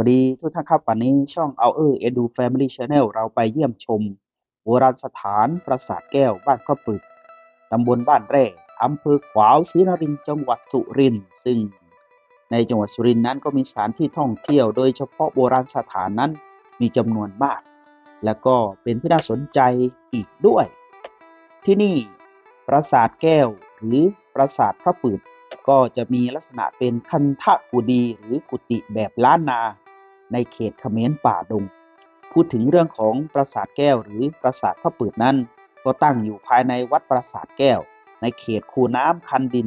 วัสดีทุกท่านครับวันนี้ช่อง Our Edu Family Channel เราไปเยี่ยมชมโบราณสถานปราสาทแก้วบ้านข้าปึกตำบลบ้านแร่อำเภอขวาวศรีนครินทร์จังหวัดสุรินทร์ซึ่งในจังหวัดสุรินทร์นั้นก็มีสถานที่ท่องเที่ยว โดยเฉพาะโบราณสถานนั้นมีจำนวนมาก และก็เป็นที่น่าสนใจอีกด้วย ที่นี่ปราสาทแก้วหรือปราสาทพระปึกก็จะมีลักษณะเป็นคันทะกุดีหรือกุฏิแบบล้านนา ในเขตเขมรป่าดง พูดถึงเรื่องของปราสาทแก้วหรือปราสาทพระปืดนั้น ก็ตั้งอยู่ภายในวัดปราสาทแก้ว ในเขตคูน้ำคันดิน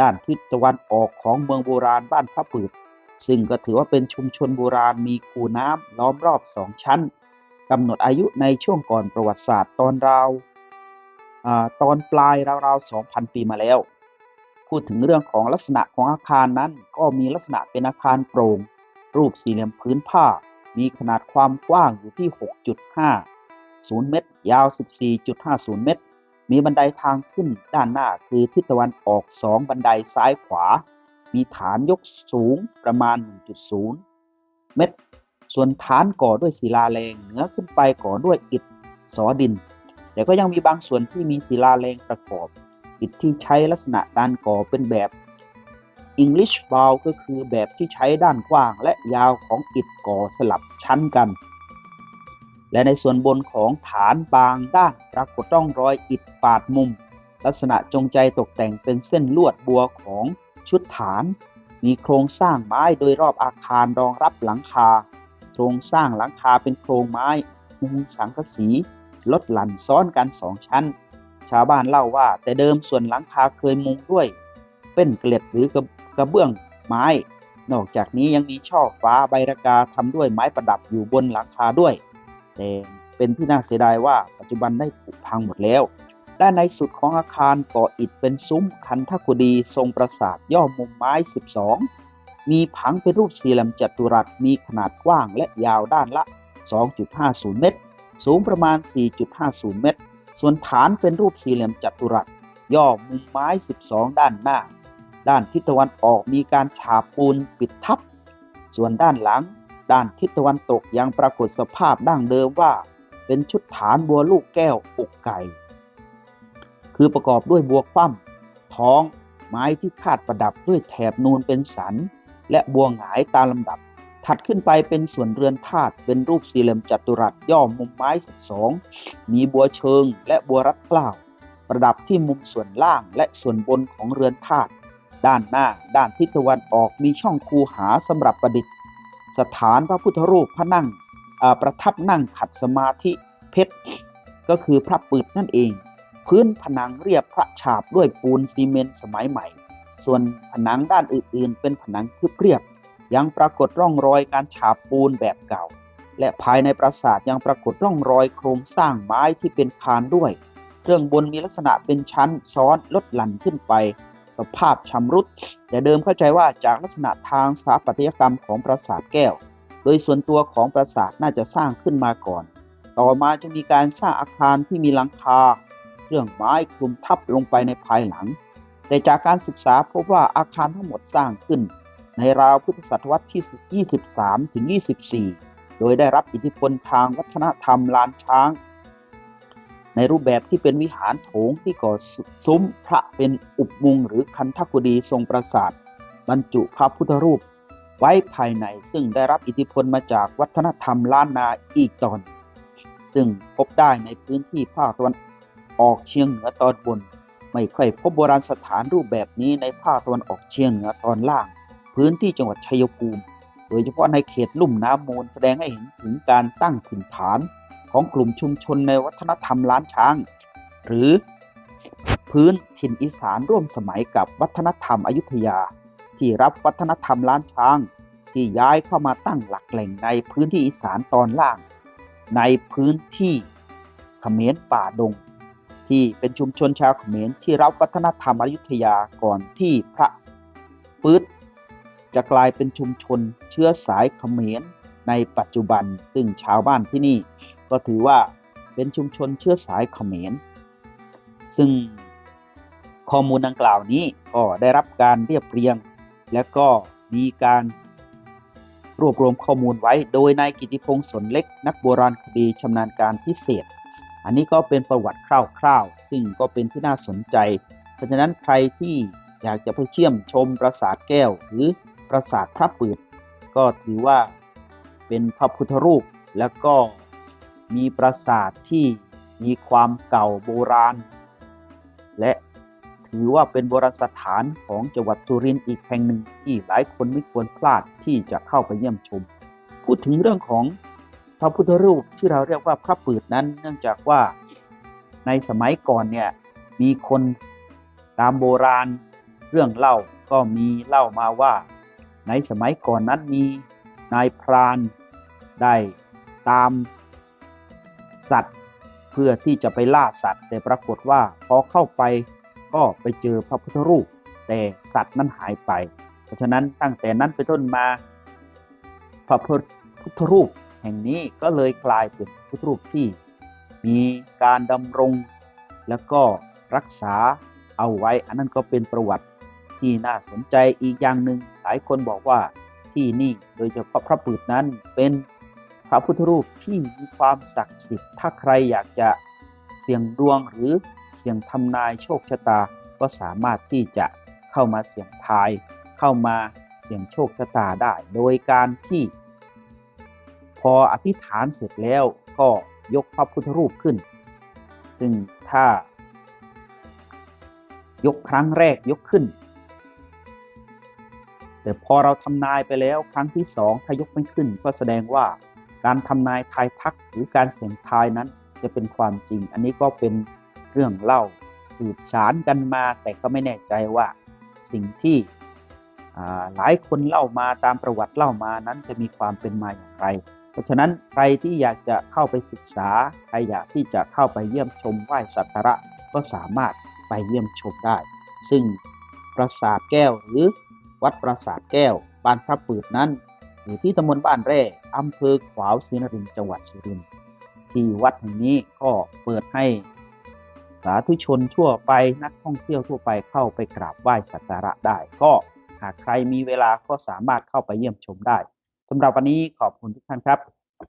ด้านทิศตะวันออกของเมืองโบราณบ้านพระปืดซึ่งก็ถือว่าเป็นชุมชนโบราณมีคูน้ำล้อมรอบสองชั้นกำหนดอายุในช่วงก่อนประวัติศาสตร์ตอนราวอตอนปลายราวๆ 2,000 ปีมาแล้ว พูดถึงเรื่องของลักษณะของอาคารนั้นก็มีลักษณะเป็นอาคารโปร่ง รูปสี่เหลี่ยมพื้นผ้า มีขนาดความกว้างอยู่ที่ 6.50 เมตร ยาว 14.50 เมตร มีบันไดทางขึ้นด้านหน้าคือทิศตะวันออก 2 บันไดซ้ายขวา มีฐานยกสูงประมาณ 1.0 เมตร ส่วนฐานก่อด้วยศิลาแรงเหนือขึ้นไปก่อด้วยอิฐสอดิน แต่ก็ยังมีบางส่วนที่มีศิลาแรงประกอบ อิฐที่ใช้ลักษณะการก่อเป็นแบบ English bow ก็คือแบบที่ใช้ด้านกว้างและยาวของอิฐก่อสลับชั้นกัน และในส่วนบนของฐานบางด้านปรากฏร่องรอยอิฐปาดมุม ลักษณะจงใจตกแต่งเป็นเส้นลวดบัวของชุดฐาน มีโครงสร้างไม้โดยรอบอาคารรองรับหลังคา โครงสร้างหลังคาเป็นโครงไม้มุงสังกะสีลดหลั่นซ้อนกันสองชั้น ชาวบ้านเล่าว่า แต่เดิมส่วนหลังคาเคยมุงด้วยเป็นเกล็ดหรือกระ กระเบื้องไม้ นอกจากนี้ยังมีช่อฟ้าใบระกาทำด้วยไม้ประดับอยู่บนหลังคาด้วย แต่เป็นที่น่าเสียดายว่าปัจจุบันได้ผุพังหมดแล้ว ด้านในสุดของอาคารก่ออิฐเป็นซุ้มคันทกุดีทรงปราสาทย่อมุมไม้ 12 มีผังเป็นรูปสี่เหลี่ยมจัตุรัสมีขนาดกว้างและยาวด้านละ 2.50 เมตร สูงประมาณ 4.50 เมตร ส่วนฐานเป็นรูปสี่เหลี่ยมจัตุรัส ย่อมุมไม้ 12 ด้านหน้า ด้านทิศตะวันออกมีการฉาบปูนปิดทับ ส่วนด้านหลัง ด้านทิศตะวันตกยังปรากฏสภาพดั้งเดิมว่า เป็นชุดฐานบัวลูกแก้วอกไก่ คือประกอบด้วยบัวคว่ำท้อง ไม้ที่คาดประดับด้วยแถบนูนเป็นสัน และบัวหงายตามลำดับ ถัดขึ้นไปเป็นส่วนเรือนธาตุเป็นรูปสี่เหลี่ยมจัตุรัสย่อมุมไม้12มีบัวเชิงและบัวรัดเกล้าประดับที่มุมส่วนล่างและส่วนบนของเรือนธาตุ ด้านหน้า ด้านทิศตะวันออกมีช่องคูหาสำหรับประดิษฐ์ สถานพระพุทธรูปพระนั่งประทับนั่งขัดสมาธิเพชร ก็คือพระปืดนั่นเอง พื้นผนังเรียบพระฉาบด้วยปูนซีเมนต์สมัยใหม่ ส่วนผนังด้านอื่นๆ เป็นผนังทึบเรียบ ยังปรากฏร่องรอยการฉาบปูนแบบเก่า และภายในปราสาทยังปรากฏร่องรอยโครงสร้างไม้ที่เป็นคานด้วย เครื่องบนมีลักษณะเป็นชั้นซ้อนลดหลั่นขึ้นไป สภาพชำรุด แต่เดิมเข้าใจว่าจากลักษณะทางสถาปัตยกรรมของปราสาทแก้ว โดยส่วนตัวของปราสาทน่าจะสร้างขึ้นมาก่อน ต่อมาจะมีการสร้างอาคารที่มีหลังคาเครื่องไม้คลุมทับลงไปในภายหลัง แต่จากการศึกษาพบว่าอาคารทั้งหมดสร้างขึ้น ในราวพุทธศตวรรษที่ 23 ถึง 24 โดยได้รับอิทธิพลทางวัฒนธรรมลานช้าง ในรูปแบบที่เป็นวิหารโถงที่ก่อซุ้มพระเป็นอุปมุงหรือคันทกุดีทรงปราสาทบรรจุพระพุทธรูป ไว้ภายในซึ่งได้รับอิทธิพลมาจากวัฒนธรรมล้านนาอีกตอน ซึ่งพบได้ในพื้นที่ภาคตะวันออกเฉียงเหนือตอนบน ไม่ค่อยพบโบราณสถานรูปแบบนี้ในภาคตะวันออกเฉียงเหนือตอนล่าง พื้นที่จังหวัดชัยภูมิ โดยเฉพาะในเขตลุ่มน้ำมูลแสดงให้เห็นถึงการตั้งถิ่นฐาน ของกลุ่มชุมชนในวัฒนธรรมล้านช้าง หรือพื้นถิ่นอีสานร่วมสมัยกับวัฒนธรรมอยุธยา ที่รับวัฒนธรรมล้านช้าง ที่ย้ายเข้ามาตั้งหลักแหล่งในพื้นที่อีสานตอนล่าง ในพื้นที่เขมรป่าดง ที่เป็นชุมชนชาวเขมรที่รับวัฒนธรรมอยุธยาก่อนที่พระปื๊ดจะกลายเป็นชุมชนเชื้อสายเขมรในปัจจุบันซึ่งชาวบ้านที่นี่ ก็ถือว่าเป็นชุมชนเชื้อสายเขมร ซึ่งข้อมูลดังกล่าวนี้ก็ได้รับการเรียบเรียง และก็มีการรวบรวมข้อมูลไว้ โดยนายกิติพงศ์สนเล็ก นักโบราณคดีชำนาญการพิเศษ อันนี้ก็เป็นประวัติคร่าวๆ ซึ่งก็เป็นที่น่าสนใจ เพราะฉะนั้นใครที่อยากจะไปเชี่ยมชมปราสาทแก้ว หรือปราสาทพระปืดก็ถือว่าเป็นพระพุทธรูปแล้วก็ มีปราสาทที่มีความเก่าโบราณ และถือว่าเป็นโบราณสถานของจังหวัดสุรินทร์อีกแห่งหนึ่งที่หลายคนไม่ควรพลาดที่จะเข้าไปเยี่ยมชม พูดถึงเรื่องของพระพุทธรูปที่เราเรียกว่าพระปืดนั้น เนื่องจากว่าในสมัยก่อนเนี่ยมีคนตามโบราณเรื่องเล่าก็มีเล่ามาว่า ในสมัยก่อนนั้นมีนายพรานได้ตาม สัตว์ เพื่อที่จะไปล่าสัตว์ แต่ปรากฏว่าพอเข้าไปก็ไปเจอพระพุทธรูป แต่สัตว์นั้นหายไป เพราะฉะนั้นตั้งแต่นั้นเป็นต้นมา พระพุทธรูปแห่งนี้ก็เลยกลายเป็นพุทธรูปที่ มีการดำรง แล้วก็รักษาเอาไว้ อันนั้นก็เป็นประวัติที่น่าสนใจอีกอย่างหนึ่งหลายคนบอกว่าที่นี่โดยเฉพาะพระปืดนั้นเป็น พระพุทธรูปที่มีความศักดิ์สิทธิ์ ถ้าใครอยากจะเสี่ยงดวงหรือเสี่ยงทำนายโชคชะตา ก็สามารถที่จะเข้ามาเสี่ยงทาย เข้ามาเสี่ยงโชคชะตาได้ โดยการที่ พออธิษฐานเสร็จแล้วก็ยกพระพุทธรูปขึ้น ซึ่งถ้า ยกครั้งแรกยกขึ้น แต่พอเราทำนายไปแล้วครั้งที่สองถ้ายกไม่ขึ้นก็แสดงว่า การทำนายทายทักหรือการเสี่ยงทายนั้นจะเป็นความจริง อันนี้ก็เป็นเรื่องเล่าสืบสารกันมา แต่ก็ไม่แน่ใจว่าสิ่งที่หลายคนเล่ามาตามประวัติเล่ามานั้นจะมีความเป็นมาอย่างไร เพราะฉะนั้นใครที่อยากจะเข้าไปศึกษาใครอยากที่จะเข้าไปเยี่ยมชมไหว้สักการะก็สามารถไปเยี่ยมชมได้ ซึ่งปราสาทแก้วหรือวัดปราสาทแก้วบ้านพระปืดนั้นอยู่ที่ตำบลบ้านแร่ อำเภอขวาวศรีนครินทร์จังหวัดสุรินทร์ที่วัดแห่งนี้ก็เปิดให้สาธุชนทั่วไปนักท่องเที่ยวทั่วไปเข้าไปกราบไหว้สักการะได้ ก็หากใครมีเวลาก็สามารถเข้าไปเยี่ยมชมได้สำหรับวันนี้ขอบคุณทุกท่านครับ